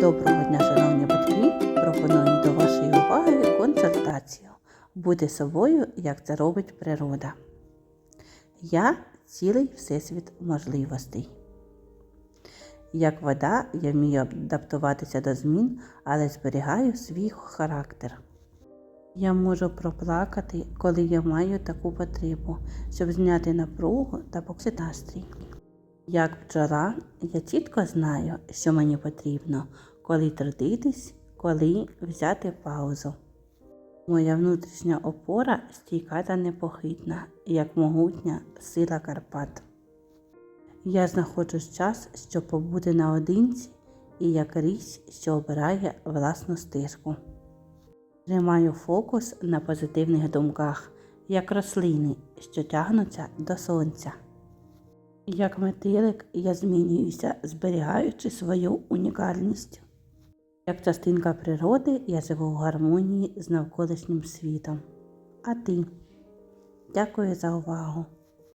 Доброго дня, шановні батьки! Пропоную до вашої уваги концертацію. Бути собою, як це робить природа. Я цілий всесвіт можливостей. Як вода, я вмію адаптуватися до змін, але зберігаю свій характер. Я можу проплакати, коли я маю таку потребу, щоб зняти напругу та поксити настрій. Як бджола, я чітко знаю, що мені потрібно, коли трудитись, коли взяти паузу. Моя внутрішня опора стійка та непохитна, як могутня сила Карпат. Я знаходжу час, щоб побути наодинці, і як річ, що обирає власну стежку. Тримаю фокус на позитивних думках, як рослини, що тягнуться до сонця. Як метелик я змінююся, зберігаючи свою унікальність. Як частинка природи я живу в гармонії з навколишнім світом. А ти? Дякую за увагу!